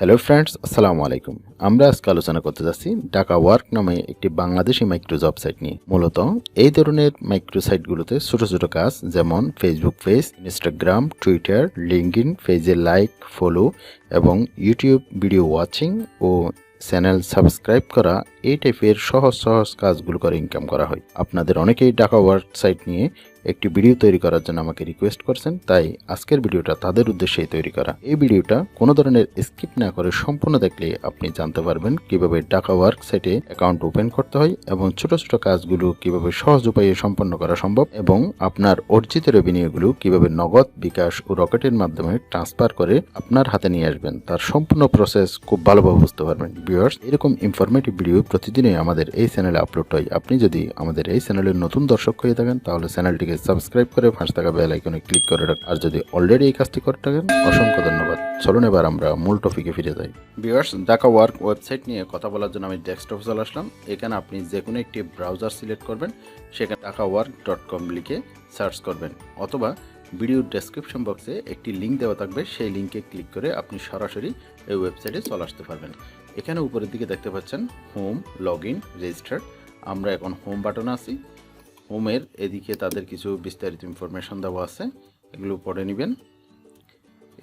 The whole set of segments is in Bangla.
হ্যালো ফ্রেন্ডস আসসালামু আলাইকুম আমরা আজকে আলোচনা করতে যাচ্ছি ডাকা ওয়ার্ক নামে একটি বাংলাদেশি মাইক্রো জব সাইট নিয়ে। মূলত এই ধরনের মাইক্রো সাইটগুলোতে ছোট ছোট কাজ যেমন Facebook page Instagram Twitter LinkedIn পেজে লাইক ফলো এবং ইউটিউব ভিডিও ওয়াচিং ও চ্যানেল সাবস্ক্রাইব করা এই টাইপের সহজ সহজ কাজগুলো করে ইনকাম করা হয়। আপনাদের অনেকেই ডাকা ওয়ার্ক সাইট নিয়ে একটি ভিডিও তৈরি করার জন্য আমাকে রিকোয়েস্ট করছেন, তাই আজকের ভিডিওটা তাদের উদ্দেশ্যেই তৈরি করা। এই ভিডিওটা কোনো ধরনের স্কিপ না করে সম্পূর্ণ দেখলে আপনি জানতে পারবেন কীভাবে ডাকা ওয়ার্ক সাইটে অ্যাকাউন্ট ওপেন করতে হয় এবং ছোট ছোট কাজগুলো কীভাবে সহজ উপায়ে সম্পন্ন করা সম্ভব এবং আপনার অর্জিত রেভিনিউগুলো কীভাবে নগদ, বিকাশ ও রকেটের মাধ্যমে ট্রান্সফার করে আপনার হাতে নিয়ে আসবেন। তার সম্পূর্ণ প্রসেস খুব ভালোভাবে বুঝতে পারবেন। ভিউয়ার্স এরকম ইনফরমেটিভ ভিডিও প্রতিদিনই আমাদের এই চ্যানেলে আপলোড হয়। আপনি যদি আমাদের এই চ্যানেলের নতুন দর্শক হয়ে থাকেন, তাহলে চ্যানেলটিকে সাবস্ক্রাইব করে পাঁচ টাকা বেল আইকনে ক্লিক করে রাখুন আর যদি অলরেডি এই কাজটি করে থাকেন, অসংখ্য ধন্যবাদ। চলুন এবার আমরা মূল টপিকে ফিরে যাই। ভিউয়ার্স ডাকা ওয়ার্ক ওয়েবসাইট নিয়ে কথা বলার জন্য আমি ডেস্কটপে চলে আসলাম। এখানে আপনি যে কোনো একটি ব্রাউজার সিলেক্ট করবেন, সেখানে টাকা ওয়ার্ক ডট কম লিখে সার্চ করবেন, অথবা ভিডিওর ডেসক্রিপশন বক্সে একটি লিঙ্ক দেওয়া থাকবে, সেই লিঙ্কে ক্লিক করে আপনি সরাসরি এই ওয়েবসাইটে চলে আসতে পারবেন। এখানে উপরের দিকে দেখতে পাচ্ছেন হোম লগ ইন রেজিস্টার আমরা এখন হোম বাটনে আছি। হোমের এদিকে তাদের কিছু বিস্তারিত ইনফরমেশন দেওয়া আছে, এগুলো পড়ে নেবেন।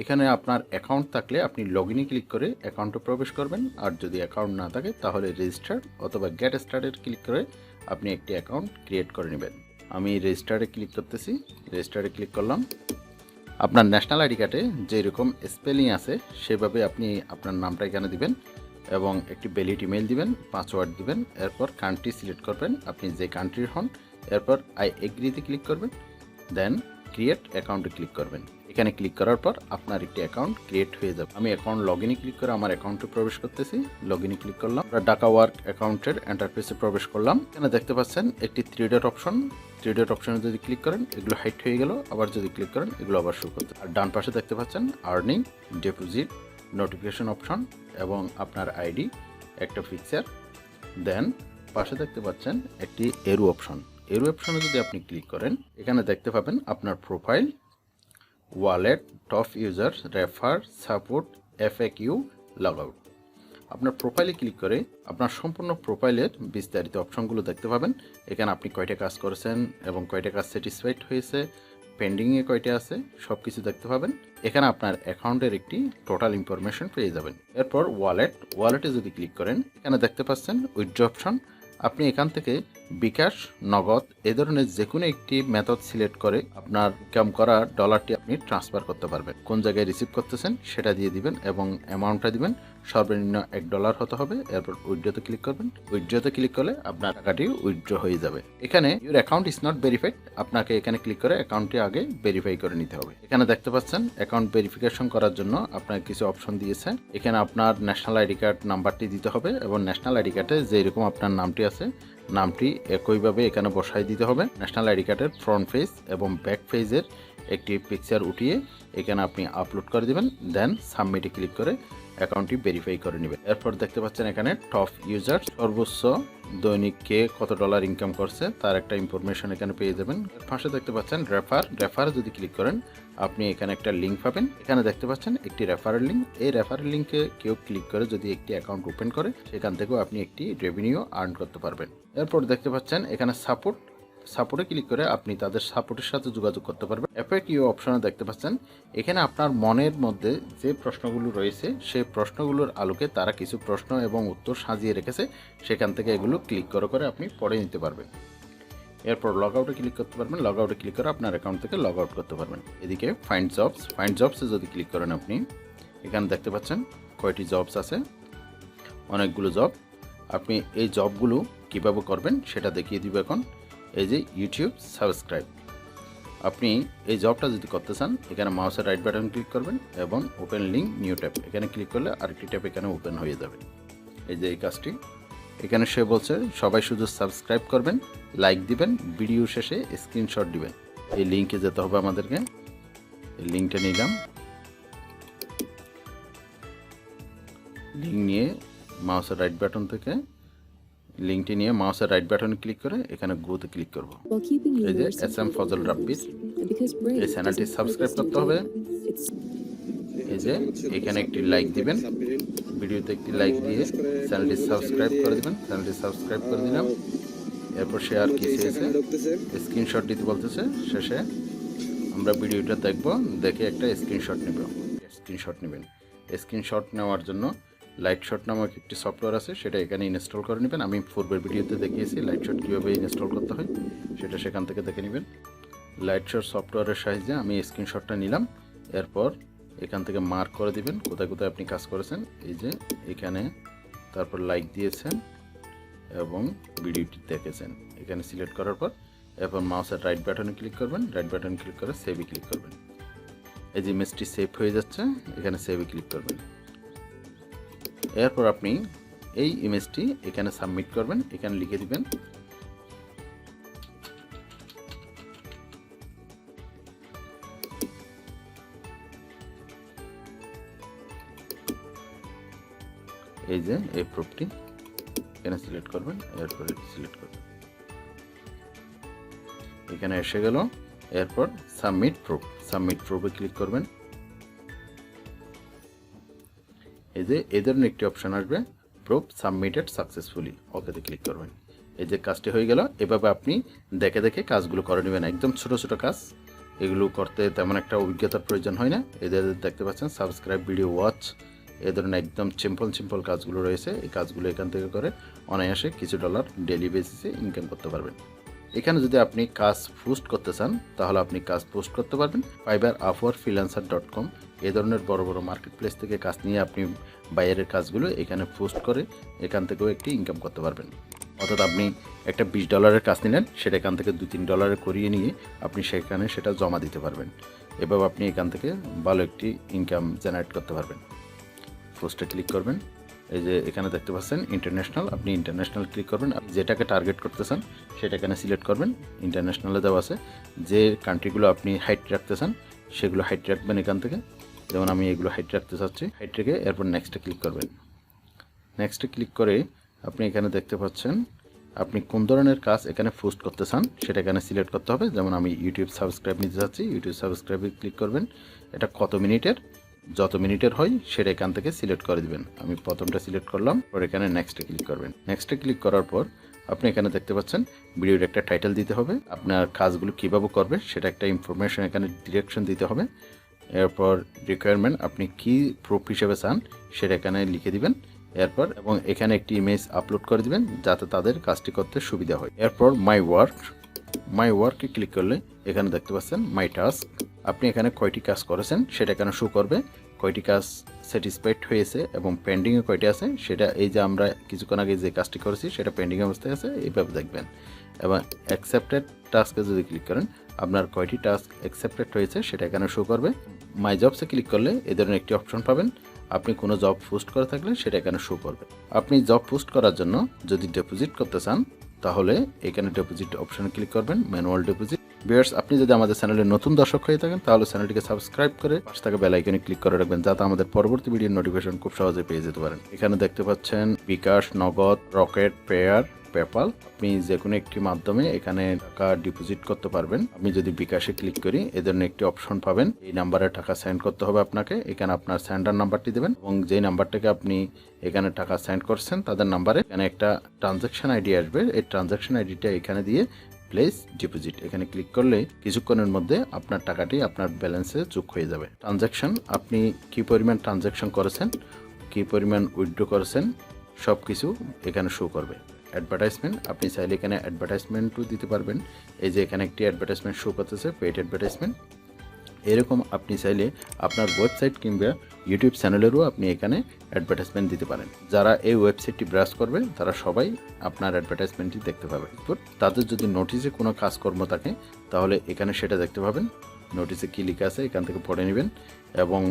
এখানে আপনার অ্যাকাউন্ট থাকলে আপনি লগ ইনে ক্লিক করে অ্যাকাউন্টে প্রবেশ করবেন, আর যদি অ্যাকাউন্ট না থাকে তাহলে রেজিস্টার অথবা গেট স্টার্টের ক্লিক করে আপনি একটি অ্যাকাউন্ট ক্রিয়েট করে নেবেন। আমি রেজিস্টারে ক্লিক করতেছি রেজিস্টারে ক্লিক করলাম। আপনার ন্যাশনাল আইডি কার্ডে যেরকম স্পেলিং আছে, সেভাবে আপনি আপনার নামটা এখানে দিবেন এবং একটি ভ্যালিড ইমেল দিবেন পাসওয়ার্ড দিবেন, এরপর কান্ট্রি সিলেক্ট করবেন। আপনি যে কান্ট্রির হন এরপর আই এগ্রিতে ক্লিক করবেন দেন ক্রিয়েট অ্যাকাউন্টে ক্লিক করবেন। এখানে ক্লিক করার পর আপনার একটি অ্যাকাউন্ট ক্রিয়েট হয়ে যাবে। আমি অ্যাকাউন্ট লগ ইনে ক্লিক করে আমার অ্যাকাউন্টে প্রবেশ করতেছি লগ ইনে ক্লিক করলাম। ডাকা ওয়ার্ক অ্যাকাউন্টের এন্টারফেসে প্রবেশ করলাম। এখানে দেখতে পাচ্ছেন একটি three dot option three dot অপশনে যদি ক্লিক করেন, এগুলো হাইট হয়ে গেল। আবার যদি ক্লিক করেন, এগুলো আবার শো করতে। আর ডান পাশে দেখতে পাচ্ছেন আর্নিং ডিপোজিট নোটিফিকেশন অপশন এবং আপনার আইডি একটা ফিচার দেন পাশে দেখতে পাচ্ছেন একটি এরু অপশন এরু অপশনে যদি আপনি ক্লিক করেন, এখানে দেখতে পাবেন আপনার profile wallet top user refer support FAQ log out আপনার প্রোফাইলে ক্লিক করে আপনার সম্পূর্ণ প্রোফাইলের বিস্তারিত অপশনগুলো দেখতে পাবেন। এখানে আপনি কয়টা কাজ করেছেন এবং কয়টা কাজ স্যাটিসফাইড হয়েছে পেন্ডিংয়ে কয়টা আছে সব কিছু দেখতে পাবেন। এখানে আপনার অ্যাকাউন্টের একটি টোটাল ইনফরমেশন পেয়ে যাবেন। এরপর ওয়ালেট ওয়ালেটে যদি ক্লিক করেন, এখানে দেখতে পাচ্ছেন উইথড্র অপশন আপনি এখান থেকে বিকাশ, নগদ, এ ধরনের যে কোনো একটি মেথড সিলেক্ট করে আপনার ইনকাম করা ডলারটি আপনি ট্রান্সফার করতে পারবেন। কোন জায়গায় রিসিভ করতেছেন সেটা দিয়ে দিবেন এবং অ্যামাউন্টটা দিবেন। সর্বনিম্ন এক ডলার হতে হবে, এরপর উইথড্রোতে ক্লিক করবেন। উইথড্রোতে ক্লিক করলে আপনার টাকাটি উইথড্র হয়ে যাবে। এখানে your account is not verified আপনাকে এখানে ক্লিক করে অ্যাকাউন্টটি আগে ভেরিফাই করে নিতে হবে। এখানে দেখতে পাচ্ছেন অ্যাকাউন্ট ভেরিফিকেশন করার জন্য আপনার কিছু অপশন দিয়েছে। এখানে আপনার ন্যাশনাল আইডি কার্ড নাম্বারটি দিতে হবে এবং ন্যাশনাল আইডি কার্ডে যেরকম আপনার নামটি আছে নামটি একইভাবে এখানে বসাই দিতে হবে। ন্যাশনাল আইডি কার্ডের ফ্রন্ট পেজ এবং ব্যাক ফেজের একটি পিকচার উঠিয়ে এখানে আপনি আপলোড করে দেবেন দেন সাবমিটে ক্লিক করে অ্যাকাউন্টটি ভেরিফাই করে নেবেন। এরপর দেখতে পাচ্ছেন এখানে টপ ইউজার সর্বোচ্চ দৈনিক কে কত ডলার ইনকাম করছে, তার একটা ইনফরমেশন এখানে পেয়ে যাবেন। পাশে দেখতে পাচ্ছেন রেফার রেফার যদি ক্লিক করেন, আপনি এখানে একটা লিঙ্ক পাবেন। এখানে দেখতে পাচ্ছেন একটি রেফারেল লিঙ্ক এই রেফারেল লিঙ্কে কেউ ক্লিক করে যদি একটি অ্যাকাউন্ট ওপেন করে, সেখান থেকেও আপনি একটি রেভিনিউ আর্ন করতে পারবেন। এরপর দেখতে পাচ্ছেন এখানে সাপোর্ট সাপোর্টে ক্লিক করে আপনি তাদের সাপোর্টের সাথে যোগাযোগ করতে পারবেন। এফএক ইউ অপশনে দেখতে পাচ্ছেন, এখানে আপনার মনের মধ্যে যে প্রশ্নগুলো রয়েছে, সেই প্রশ্নগুলোর আলোকে তারা কিছু প্রশ্ন এবং উত্তর সাজিয়ে রেখেছে, সেখান থেকে এগুলো ক্লিক করে করে আপনি পড়ে নিতে পারবেন। এরপর লগ আউটে ক্লিক করতে পারবেন লগ আউটে ক্লিক করে আপনার অ্যাকাউন্ট থেকে লগ আউট করতে পারবেন। এদিকে ফাইন্ড জবস ফাইন্ড জবসে যদি ক্লিক করেন আপনি, এখানে দেখতে পাচ্ছেন কয়টি জবস আছে, অনেকগুলো জব আপনি এই জবগুলো কীভাবে করবেন সেটা দেখিয়ে দিব এখন। এই যে ইউটিউব সাবস্ক্রাইব আপনি এই জবটা যদি করতে চান, এখানে মাউসের রাইট বাটন ক্লিক করবেন এবং ওপেন লিঙ্ক নিউ ট্যাব এখানে ক্লিক করলে আরেকটি ট্যাব এখানে ওপেন হয়ে যাবে। এই যে এই কাজটি। এখানে সে বলছে, সবাই শুধু সাবস্ক্রাইব করবেন লাইক দিবেন ভিডিও শেষে স্ক্রিনশট দিবেন। এই লিঙ্কে যেতে হবে আমাদেরকে। এই লিঙ্কটা নিলাম। লিঙ্ক নিয়ে মাউসের রাইট বাটন থেকে লিঙ্কটি নিয়ে মাউসের রাইট বাটনে ক্লিক করে এখানে গ্রোতে ক্লিক করব। এই যে এস এম ফজল রাব্বির এই চ্যানেলটি সাবস্ক্রাইব করতে হবে। এই যে এখানে একটি লাইক দিবেন ভিডিওতে একটি লাইক দিয়ে চ্যানেলটি সাবস্ক্রাইব করে দিবেন চ্যানেলটি সাবস্ক্রাইব করে দিলাম। এরপর সে আর কি চেয়েছে? স্ক্রিনশট দিতে বলতেছে শেষে আমরা ভিডিওটা দেখব দেখে একটা স্ক্রিনশট নেব। স্ক্রিনশট নেবেন। স্ক্রিনশট নেওয়ার জন্য লাইট শট নামক একটি সফটওয়্যার আছে, সেটা এখানে ইনস্টল করে নেবেন। আমি পূর্বের ভিডিওতে দেখিয়েছি লাইট শট কীভাবে ইনস্টল করতে হয়, সেটা সেখান থেকে দেখে নেবেন। লাইট শট সফটওয়্যারের সাহায্যে আমি স্ক্রিনশটটা নিলাম, এরপর এখান থেকে মার্ক করে দিবেন, কোথায় কোথায় আপনি কাজ করেছেন। এই যে এখানে তারপর লাইক দিয়েছেন এবং ভিডিওটি দেখেছেন। এখানে সিলেক্ট করার পর এরপর মাউসের রাইট বাটনে ক্লিক করবেন রাইট বাটন ক্লিক করে সেভে ক্লিক করবেন। এই যে ইমেজটি সেভ হয়ে যাচ্ছে, এখানে সেভে ক্লিক করবেন। এরপর আপনি এই ইমেজটি এখানে সাবমিট করবেন, এখানে লিখে দিবেন। এই যে, এই প্রুফটি এখানে সিলেক্ট করবেন, এরপর সিলেক্ট করবেন। এখানে এসে গেল, এরপর সাবমিট প্রুফ সাবমিট প্রুফে ক্লিক করবেন। এই যে, এই ধরনের একটি অপশন আসবে প্রুফ সাবমিটেড সাকসেসফুলি ওকেতে ক্লিক করবেন। এই যে কাজটি হয়ে গেল, এভাবে আপনি দেখে দেখে কাজগুলো করে নেবেন। একদম ছোট ছোট কাজ। এগুলো করতে তেমন একটা অভিজ্ঞতার প্রয়োজন হয় না। এদের দেখতে পাচ্ছেন সাবস্ক্রাইব ভিডিও ওয়াচ এ ধরনের একদম সিম্পল সিম্পল কাজগুলো রয়েছে। এই কাজগুলো এখান থেকে করে অনায়াসে কিছু ডলার ডেলি বেসিসে ইনকাম করতে পারবেন। এখানে যদি আপনি কাজ পোস্ট করতে চান, তাহলে আপনি কাজ পোস্ট করতে পারবেন। Fiverr Upwork freelancer dot com এ ধরনের বড় বড় মার্কেট প্লেস থেকে কাজ নিয়ে আপনি বাইরের কাজগুলো এখানে পোস্ট করে এখান থেকেও একটি ইনকাম করতে পারবেন। অর্থাৎ আপনি একটা বিশ ডলারের কাজ নিলেন, সেটা এখান থেকে দু তিন ডলারে করিয়ে নিয়ে আপনি সেখানে সেটা জমা দিতে পারবেন। এভাবে আপনি এখান থেকে ভালো একটি ইনকাম জেনারেট করতে পারবেন। পোস্টে ক্লিক করবেন। এই যে এখানে দেখতে পাচ্ছেন ইন্টারন্যাশনাল আপনি ইন্টারন্যাশনাল ক্লিক করবেন, আপনি যেটাকে টার্গেট করতে চান সেটা এখানে সিলেক্ট করবেন ইন্টারন্যাশনালে দেওয়া আছে, যে কান্ট্রিগুলো আপনি হাইট রাখতে চান সেগুলো হাইট রাখবেন এখান থেকে। যেমন আমি এগুলো হাইট রাখতে চাচ্ছি হাইট রেখে এরপর নেক্সটে ক্লিক করবেন। নেক্সটে ক্লিক করে আপনি এখানে দেখতে পাচ্ছেন, আপনি কোন ধরনের কাজ এখানে পোস্ট করতে চান সেটা এখানে সিলেক্ট করতে হবে। যেমন আমি ইউটিউব সাবস্ক্রাইব নিতে চাচ্ছি ইউটিউব সাবস্ক্রাইবে ক্লিক করবেন, এটা কত মিনিটের? যত মিনিটের হয়, সেটা এখান থেকে সিলেক্ট করে দিবেন। আমি প্রথমটা সিলেক্ট করলাম, পর এখানে নেক্সটে ক্লিক করবেন। নেক্সটে ক্লিক করার পর, আপনি এখানে দেখতে পাচ্ছেন ভিডিওর একটা টাইটেল দিতে হবে। আপনার কাজগুলো কীভাবে করবে, সেটা একটা ইনফরমেশন এখানে ডিরেকশন দিতে হবে। এরপর রিকোয়ারমেন্ট আপনি কি প্রুফ হিসেবে চান, সেটা এখানে লিখে দিবেন। এরপর, এবং এখানে একটি ইমেজ আপলোড করে দিবেন, যাতে তাদের কাজটি করতে সুবিধা হয়। এরপর মাই ওয়ার্ক মাই ওয়ার্কে ক্লিক করলে, এখানে দেখতে পাচ্ছেন মাই টাস্ক আপনি এখানে কয়টি কাজ করেছেন সেটা এখানে শো করবে, কয়টি কাজ স্যাটিসফাইড হয়েছে এবং পেন্ডিংয়ে কয়টি আছে সেটা এই যে আমরা কিছুক্ষণ আগে যে কাজটি করেছি সেটা পেন্ডিং অবস্থায় আছে, এইভাবে দেখবেন। এবং অ্যাকসেপ্টেড টাস্কে যদি ক্লিক করেন, আপনার কয়টি টাস্ক অ্যাকসেপ্টেড হয়েছে সেটা এখানে শো করবে মাই জবসে ক্লিক করলে এ ধরনের একটি অপশন পাবেন। আপনি কোনো জব পোস্ট করে থাকলে সেটা এখানে শো করবে? আপনি জব পোস্ট করার জন্য যদি ডিপোজিট করতে চান, তাহলে এখানে ডিপোজিট অপশনে ক্লিক করবেন ম্যানুয়াল ডিপোজিট বিয়ার্স আপনি যদি আমাদের চ্যানেলে নতুন দর্শক হয়ে থাকেন, তাহলে চ্যানেলটিকে সাবস্ক্রাইব করে পাশে থাকা ক্লিক করে রাখবেন, যাতে আমাদের পরবর্তী ভিডিওর নোটিফিকেশন খুব সহজে পেয়ে যেতে পারেন। এখানে দেখতে পাচ্ছেন বিকাশ, নগদ, রকেট পেয়ার পেপাল আপনি যে কোনো একটি মাধ্যমে এখানে টাকা ডিপোজিট করতে পারবেন। আমি যদি বিকাশে ক্লিক করি, এ ধরনের একটি অপশন পাবেন। এই নাম্বারে টাকা সেন্ড করতে হবে আপনাকে। এখানে আপনার সেন্ডার নাম্বারটি দেবেন এবং যেই নাম্বারটাকে আপনি এখানে টাকা সেন্ড করছেন, তাদের নাম্বারে এখানে একটা ট্রানজ্যাকশন আইডি আসবে। এই ট্রানজ্যাকশন আইডিটা এখানে দিয়ে প্লেস ডিপোজিট এখানে ক্লিক করলে কিছুক্ষণের মধ্যে আপনার টাকাটি আপনার ব্যালেন্সে যোগ হয়ে যাবে। ট্রানজ্যাকশন আপনি কি পরিমাণ ট্রানজ্যাকশন করেছেন, কি পরিমাণ উইথড্র করেছেন সব কিছু এখানে শো করবে। অ্যাডভার্টাইজমেন্ট আপনি চাইলে এখানে অ্যাডভার্টাইজমেন্টও দিতে পারবেন। এই যে এখানে একটি অ্যাডভার্টাইজমেন্ট শো করতেছে পেড অ্যাডভার্টাইজমেন্ট এরকম আপনি চাইলে আপনার ওয়েবসাইট কিংবা ইউটিউব চ্যানেলেরও আপনি এখানে অ্যাডভার্টাইজমেন্ট দিতে পারেন। যারা এই ওয়েবসাইটটি ব্রাশ করবে, তারা সবাই আপনার অ্যাডভার্টাইজমেন্টটি দেখতে পাবে। তাদের যদি নোটিশে কোনো কাজকর্ম থাকে, তাহলে এখানে সেটা দেখতে পাবেন। নোটিশে কী লেখা আছে, এখান থেকে পড়ে নেবেন এবং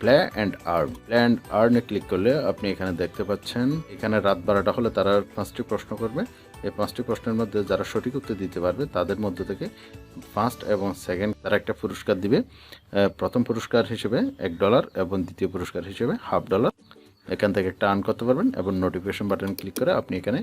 play and earn play and আর্নে click করলে আপনি এখানে দেখতে পাচ্ছেন, এখানে রাত বারোটা হলে তারা পাঁচটি প্রশ্ন করবে। এই পাঁচটি প্রশ্নের মধ্যে যারা সঠিক উত্তর দিতে পারবে, তাদের মধ্যে থেকে ফার্স্ট এবং সেকেন্ড তারা একটা পুরস্কার দিবে। প্রথম পুরস্কার হিসেবে এক ডলার এবং দ্বিতীয় পুরস্কার হিসেবে হাফ ডলার এখান থেকে একটা আর্ন করতে পারবেন এবং নোটিফিকেশন বাটন ক্লিক করে আপনি এখানে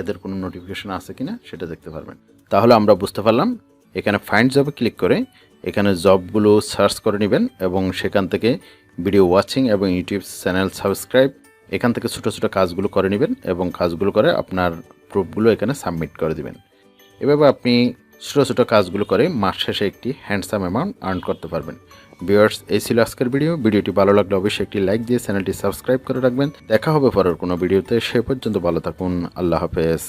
এদের কোনো নোটিফিকেশন আছে কিনা সেটা দেখতে পারবেন। তাহলে আমরা বুঝতে পারলাম, এখানে ফাইন্ড জবে ক্লিক করে এখানে জবগুলো সার্চ করে নেবেন এবং সেখান থেকে ভিডিও ওয়াচিং এবং ইউটিউব চ্যানেল সাবস্ক্রাইব এখান থেকে ছোটো ছোটো কাজগুলো করে নেবেন এবং কাজগুলো করে আপনার প্রুফগুলো এখানে সাবমিট করে দিবেন। এভাবে আপনি ছোটো ছোটো কাজগুলো করে মাস শেষে একটি হ্যান্ডসাম অ্যামাউন্ট আর্ন করতে পারবেন। ভিউয়ার্স এই ছিল আজকের ভিডিও ভিডিওটি ভালো লাগলে অবশ্যই একটি লাইক দিয়ে চ্যানেলটি সাবস্ক্রাইব করে রাখবেন। দেখা হবে পরের কোনো ভিডিওতে সে পর্যন্ত ভালো থাকুন। আল্লাহ হাফেজ।